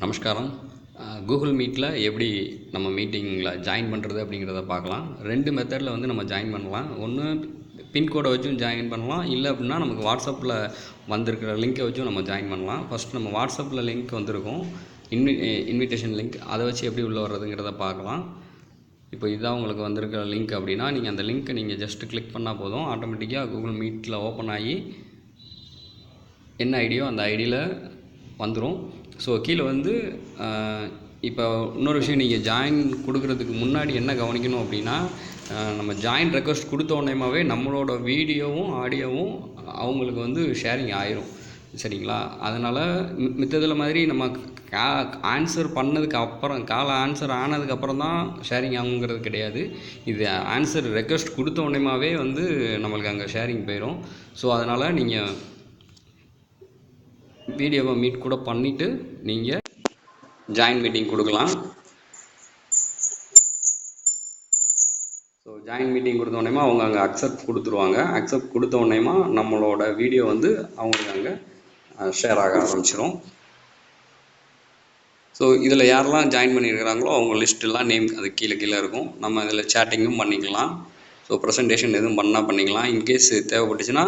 நமஸ்காரம். கூகுள் மீட்டில் எப்படி நம்ம மீட்டிங்கில் ஜாயின் பண்ணுறது அப்படிங்கிறத பார்க்கலாம். ரெண்டு மெத்தடில் வந்து நம்ம ஜாயின் பண்ணலாம். ஒன்று பின்கோடை வச்சும் ஜாயின் பண்ணலாம். இல்லை அப்படின்னா நமக்கு வாட்ஸ்அப்பில் வந்திருக்கிற லிங்க்கை வச்சும் நம்ம ஜாயின் பண்ணலாம். ஃபஸ்ட் நம்ம வாட்ஸ்அப்பில் லிங்க் வந்திருக்கும். இன்வி இன்விடேஷன் லிங்க் அதை வச்சு எப்படி உள்ளே வர்றதுங்கிறத பார்க்கலாம். இப்போ இதுதான் உங்களுக்கு வந்திருக்கிற லிங்க் அப்படின்னா நீங்கள் அந்த லிங்க்கை நீங்கள் ஜஸ்ட்டு கிளிக் பண்ணால் போதும். ஆட்டோமேட்டிக்காக கூகுள் மீட்டில் ஓப்பன் ஆகி என்ன ஐடியோ அந்த ஐடியில் வந்துடும் ஸோ கீழே வந்து இப்போ இன்னொரு விஷயம் நீங்கள் ஜாயின் கொடுக்குறதுக்கு முன்னாடி என்ன கவனிக்கணும் அப்படின்னா நம்ம ஜாயின் ரெக்வஸ்ட் கொடுத்த உடனேமாவே நம்மளோட வீடியோவும் ஆடியோவும் அவங்களுக்கு வந்து ஷேரிங் ஆயிரும். சரிங்களா? அதனால் மித்ததில் மாதிரி நம்ம கா ஆன்சர் பண்ணதுக்கு அப்புறம் கால ஆன்சர் ஆனதுக்கப்புறம் தான் ஷேரிங் ஆகுங்கிறது கிடையாது. இது ஆன்சர் ரெக்வஸ்ட் கொடுத்த உடனேமாவே வந்து நம்மளுக்கு அங்கே ஷேரிங் போயிடும் ஸோ அதனால் நீங்கள் வீடியோவை மீட் கூட பண்ணிவிட்டு நீங்கள் ஜாயின் மீட்டிங் கொடுக்கலாம். ஸோ ஜாயின் மீட்டிங் கொடுத்த உடனேமா அவங்க அங்கே அக்செப்ட் கொடுத்துருவாங்க. அக்செப்ட் கொடுத்த உடனேமா நம்மளோட வீடியோ வந்து அவங்களுக்கு அங்கே ஷேர் ஆக ஆரம்பிச்சிடும் ஸோ இதில் யாரெல்லாம் ஜாயின் பண்ணியிருக்கிறாங்களோ அவங்க லிஸ்ட்டெல்லாம் நேம் அது கீழே கீழே இருக்கும். நம்ம இதில் சேட்டிங்கும் பண்ணிக்கலாம். ஸோ ப்ரெசன்டேஷன் எதுவும் பண்ணால் பண்ணிக்கலாம். இன்கேஸ் தேவைப்பட்டுச்சுன்னா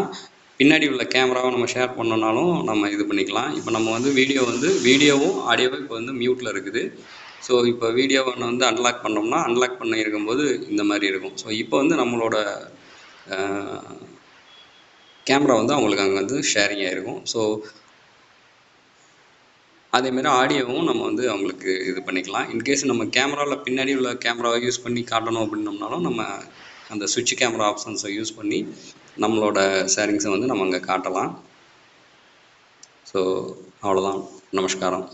பின்னாடி உள்ள கேமராவை நம்ம ஷேர் பண்ணோன்னாலும் நம்ம இது பண்ணிக்கலாம். இப்போ நம்ம வந்து வீடியோ வந்து வீடியோவும் ஆடியோவும் இப்போ வந்து மியூட்டில் இருக்குது. ஸோ இப்போ வீடியோவை வந்து அன்லாக் பண்ணோம்னா அன்லாக் பண்ணி இருக்கும்போது இந்த மாதிரி இருக்கும். ஸோ இப்போ வந்து நம்மளோட கேமரா வந்து அவங்களுக்கு அங்கே வந்து ஷேரிங் ஆகிருக்கும் ஸோ அதேமாரி ஆடியோவும் நம்ம வந்து அவங்களுக்கு இது பண்ணிக்கலாம். இன்கேஸ் நம்ம கேமராவில் பின்னாடி உள்ள கேமராவை யூஸ் பண்ணி காட்டணும் அப்படின்னோம்னாலும் நம்ம அந்த சுவிட்ச் கேமரா ஆப்ஷன்ஸை யூஸ் பண்ணி நம்மளோட ஷேரிங்ஸை வந்து நம்ம அங்கே காட்டலாம். ஸோ அவ்வளோதான் நமஸ்காரம்.